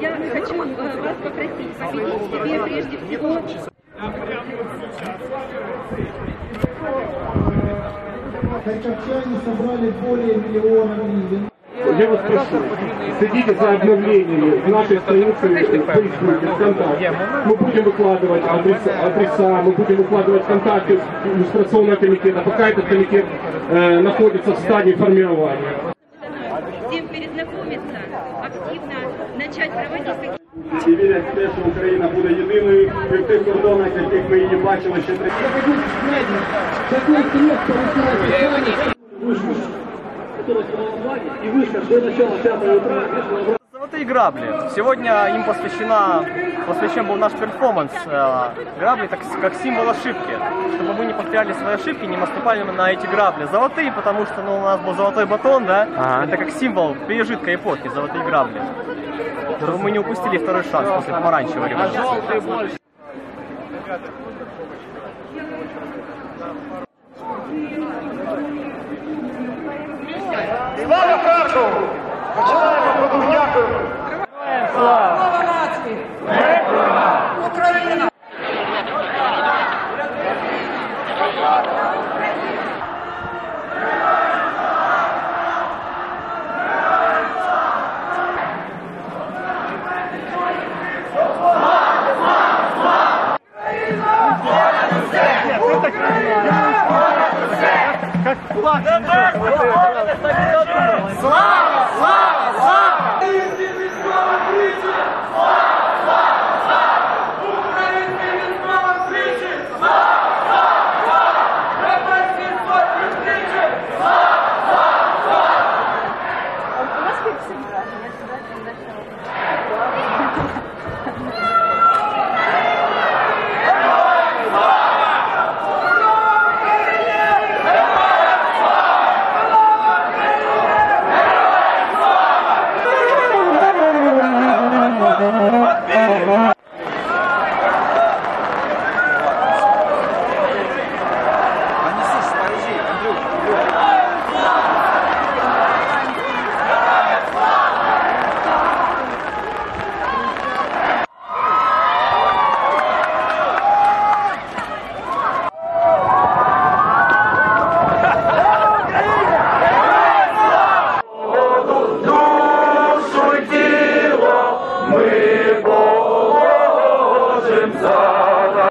я хочу э, вас попросить победить себе прежде всего Харьковчане собрали более миллиона гривен. Я вас прошу, следите за обновлениями в нашей странице Фейсбуке, ВКонтакте. Мы будем выкладывать адреса, адреса, мы будем выкладывать контакты иллюстрационного комитета, пока этот комитет э, находится в стадии формирования. всем перезнакомиться, активно начать проводить какие Всі вірять в те, що Україна буде єдиною і в тих кордонах, яких ми її бачили ще три. Я хочу знать, какой крест получилось И вышка до начала 5 утра Золотые грабли. Сегодня им посвящена, посвящен был наш перформанс. Э, Грабли так, как символ ошибки. Чтобы мы не повторяли свои ошибки, не наступали на эти грабли. Золотые, потому что ну, у нас был золотой батон, да? Это как символ пережитка эпохи, золотые грабли. Чтобы мы не упустили второй шанс после помаранчевой революции. Слава Харкову! Починаємо Как флаг! Слава! Oh.